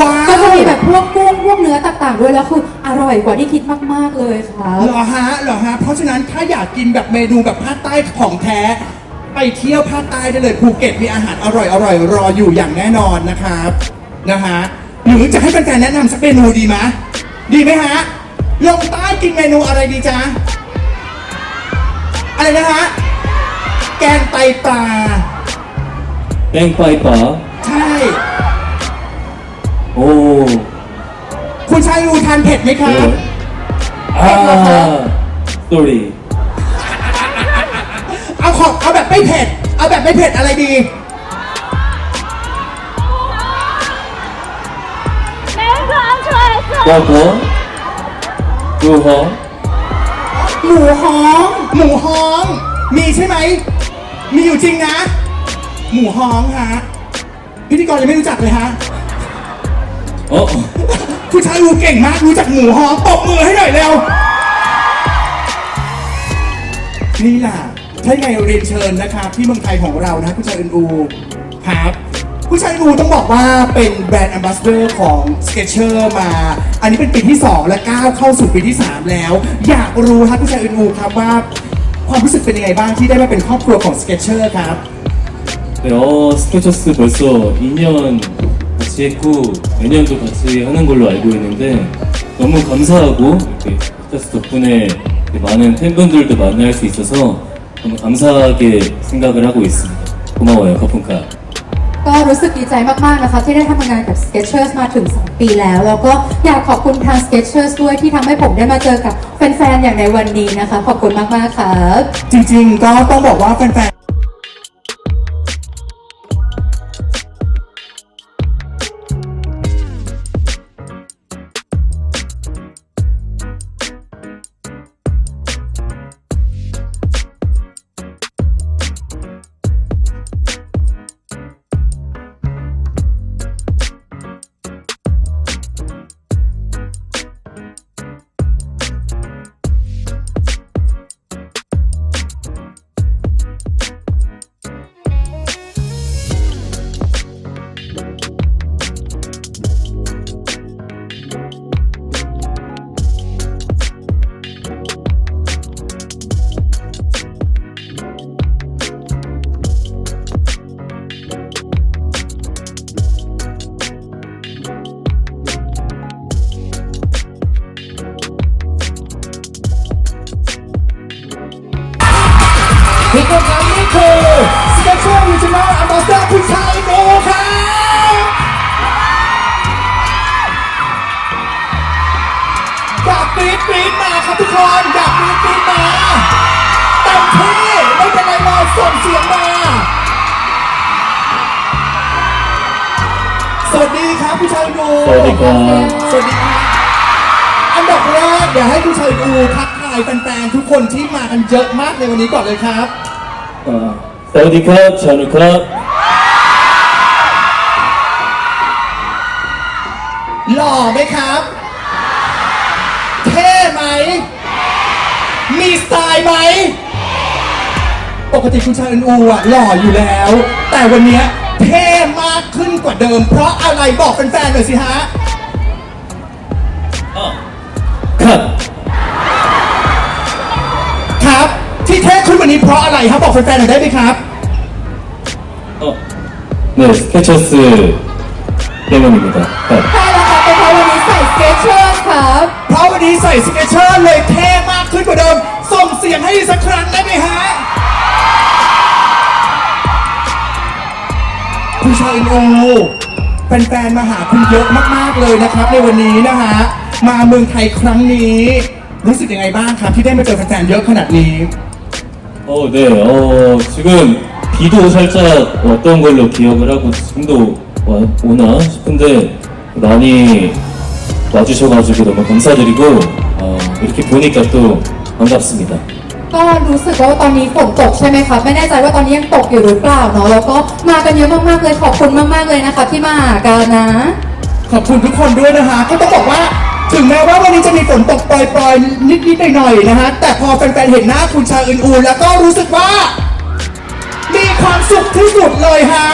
ว้ก็จะมีแบบพวกกุ้งพวกเนื้อต่างๆด้วยแล้วคืออร่อยกว่าที่คิดมากๆเลยค่ะบเหรอฮะเหรอฮะ เพราะฉะนั้นถ้าอยากกินแบบเมนูแบบภาคใต้ของแท้ ไปเที่ยวภาคใต้ได้เลยภูเก็ตมีอาหารอร่อยอร่อยรออยู่อย่างแน่นอนนะครับนะฮะหรือจะให้แฟนๆแนะนำสักเมนูดีไหมดีไหมฮะลงใต้กินเมนูอะไรดีจ๊ะอะไรนะฮะแกงไตปลา แกงไตปลาใช่ โอ้คุณชายอูทานเผ็ดไหมคะ เออตุรีเอาของเอาแบบไม่เผ็ด เอาแบบไม่เผ็ดอะไรดี โกโก้ดูหงหมูห้อง หมูห้อง มีใช่ไหม มีอยู่จริงนะ หมูห้องฮะ พิธีกรยังไม่รู้จักเลยฮะ 어? คุณชายรูเก่งมากรู้จักหมูฮ้องตบมือให้หน่อยเร็ว นี่ล่ะใช่ไงเรียนเชิญนะครับ ที่เมืองไทยของเรานะคุณชายอึนอูครับคุณชายอูต้องบอกว่าเป็นแบรนด์แอมบาสเดอร์ของ Skechers มา อันนี้เป็นปีที่ 2 และก้าวเข้าสู่ปีที่ 3 แล้ว อยากรู้ครับคุณชายอึนอูครับว่า ความรู้สึกเป็นยังไงบ้างที่ได้มาเป็นครอบครัวของ Skechers ครับ 네, 어, 스케쳐스 벌써 2년 같이 했고 내년도 같이 하는 걸로 알고 있는데 너무 감사하고 이렇게 스케쳐스 덕분에 이렇게 많은 팬분들도 만날 수 있어서 너무 감사하게 생각을 하고 있습니다. 고마워요, 거품카. ก็รู้สึกดีใจมากๆนะคะ ที่ได้ทำงานกับ Skechers มาถึง 2 ปีแล้ว แล้วก็อยากขอบคุณทาง Skechers ด้วยที่ทำให้ผมได้มาเจอกับแฟนๆอย่างในวันนี้นะคะ ขอบคุณมากๆครับ จริงๆ ก็ต้องบอกว่าแฟนๆ ทุกคนอยากมีตีมาเต็มที่ไม่เป็นไรเราส่งเสียงมา สวัสดีครับผู้ชายดูสวัสดีครับ สวัสดีครับอันดับแรกเดี๋ยวให้ผู้ชายดูทักทายแฟนๆทุกคนที่มากันเยอะมากในวันนี้ก่อนเลยครับ 어, 사우디 컵, 전우 컵, หล่อไหมครับ มีสไตล์ไหม ปกติคุณชายอูอูอ่ะหล่ออยู่แล้ว แต่วันเนี้ยเท่มากขึ้นกว่าเดิม เพราะอะไรบอกแฟนๆหน่อยสิฮะ 컵! ครับ ที่เท่ขึ้นวันนี้เพราะอะไรครับบอกแฟนๆหน่อยได้ไหมครับ 어, 네, 스케쳐스 때문입니다. 컵. ใช่แล้วค่ะเป็นเพราะวันนี้ใส่ Skechers ครับ เพราะ วันนี้ใส่สเกเชอร์เลยเท่มากขึ้นกว่าเดิม ส่งเสียงให้อีกสักครั้งได้ไหมฮะคุณชายอูแฟนๆมาหาคุณเยอะมากๆเลยนะครับ ในวันนี้นะฮะ มาเมืองไทยครั้งนี้ รู้สึกยังไงบ้างครับ ที่ได้มาเจอแฟนๆเยอะขนาดนี้ 어, 네, 어, 지금 비도 살짝 왔던 걸로 기억을 하고 지금도 와, 오나 싶은데 많이 와주셔가지고 너무 감사드리고 어, 이렇게 보니까 또 반갑습니다. ก็รู้สึกว่าตอนนี้ฝนตกใช่ไหมคะไม่แน่ใจว่าตอนนี้ยังตกอยู่หรือเปล่าเนาะแล้วก็มากันเยอะมากๆเลยขอบคุณมากๆเลยนะคะ ที่มาหากันนะ ขอบคุณทุกคนด้วยนะฮะก็ต้องบอกว่า ถึงแม้ว่าวันนี้จะมีฝนตกปล่อยๆ นิดๆหน่อยๆนะฮะ แต่พอแฟนๆ เห็นหน้าคุณชาอึนอูแล้วก็รู้สึกว่า มีความสุขที่สุดเลยฮะ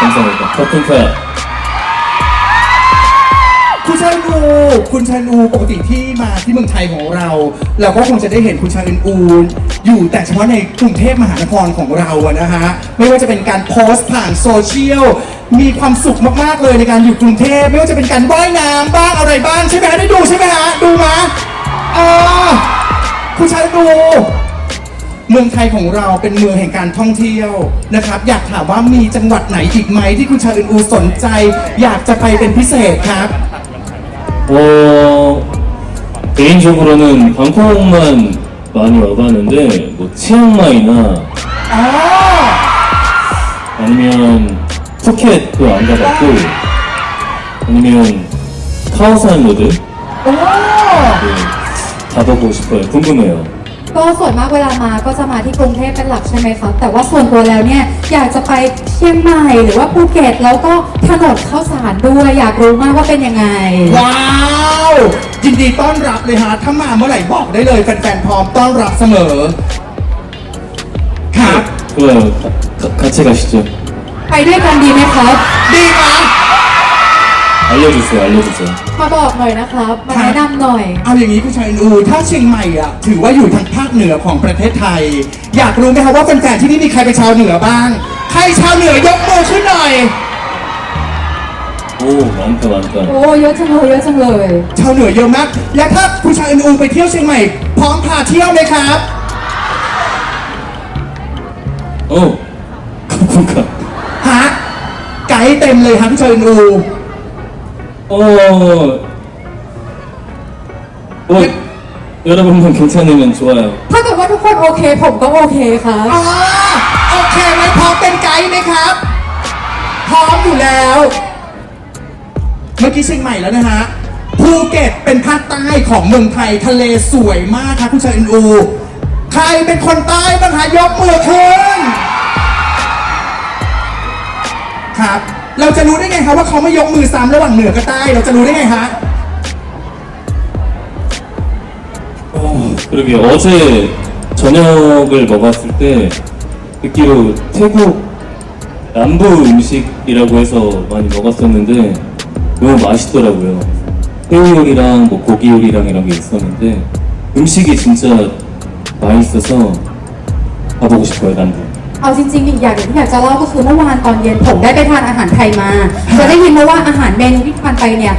감사합니다. 커튼카. คุณชายอูคุณชายอูปกติที่มาที่เมืองไทยของเรา เราก็คงจะได้เห็นคุณชายอูอยู่แต่เฉพาะในกรุงเทพมหานครของเราอะนะฮะไม่ว่าจะเป็นการโพสต์ผ่านโซเชียลมีความสุขมากๆเลยในการอยู่กรุงเทพไม่ว่าจะเป็นการว่ายน้ำบ้างอะไรบ้างใช่ไหมฮะได้ดูใช่ไหมฮะดูมะเออคุณชายอู เมืองไทยของเราเป็นเมืองแห่งการท่องเที่ยวนะครับ อยากถามว่ามีจังหวัดไหนอีกไหมที่คุณชาอึนอูสนใจ อยากจะไปเป็นพิเศษครับ 어, 개인적으로는 방콕만 많이 와봤는데, 뭐, 치앙마이나 อ๋อ 아니면 푸켓도 안 가봤고, 아니면 카오산 로드, โอ้ 네, 가보고 싶어요. 궁금해요. ก็ส่วนมากเวลามาก็จะมาที่กรุงเทพเป็นหลักใช่ไหมครับ แต่ว่าส่วนตัวแล้วเนี่ยอยากจะไปเชียงใหม่หรือว่าภูเก็ตแล้วก็ถนนข้าวสารด้วยอยากรู้มากว่าเป็นยังไง ว้าว ยินดีต้อนรับเลยฮะ ถ้ามาเมื่อไหร่บอกได้เลยแฟนๆพร้อมต้อนรับเสมอ ครับ 좋아요. 가- 가- 같이 가시죠. ไปด้วยกันดีไหมครับ ดีไหม 알려주세요, 알려주세요. มาบอกหน่อยนะครับ มาแนะนำหน่อย เอาอย่างนี้คุณชายอู ถ้าเชียงใหม่อ่ะ ถือว่าอยู่ทางภาคเหนือของประเทศไทย อยากรู้ไหมครับว่าแฟนๆที่นี่มีใครเป็นชาวเหนือบ้าง ใครชาวเหนือยกมือขึ้นหน่อย 오, 많다, 많다. โอ้เยอะจังเลยเยอะจังเลย ชาวเหนือเยอะมาก และถ้าคุณชายอูไปเที่ยวเชียงใหม่ พร้อมพาเที่ยวไหมครับ 어, 커튼카. ฮะ ไกด์เต็มเลยครับคุณชายอู 어, 뭐, 여러분만 괜찮으면 좋아요. ถ้าเกิดว่าทุกคนโอเค ผมก็โอเคครับ อ๋อโอเคไหมพร้อมเป็นไกด์ไหมครับ พร้อมอยู่แล้ว เมื่อกี้เชียงใหม่แล้วนะฮะ ภูเก็ตเป็นภาคใต้ของเมืองไทยทะเลสวยมากครับคุณชายอู ใครเป็นคนใต้บ้างคะยกมือขึ้น ครับ เราจะรู้ได้ไงครับว่าเขาไม่ยกมือซ้ำระหว่างเหนือกับใต้ เราจะรู้ได้ไงฮะ 그러게 어제 저녁을 먹었을 때 듣기로 태국 남부 음식이라고 해서 많이 먹었었는데 너무 맛있더라고요. 새우 요리랑 뭐 고기 요리랑 이런 게 있었는데 음식이 진짜 맛있어서 가보고 싶어요, 남부. เอาจริงๆอีกอย่างหนึ่งที่อยากจะเล่าก็คือเมื่อวานตอนเย็นผมได้ไปทานอาหารไทยมา จะได้ยินมาว่าอาหารเมนูที่ทานไปเนี่ย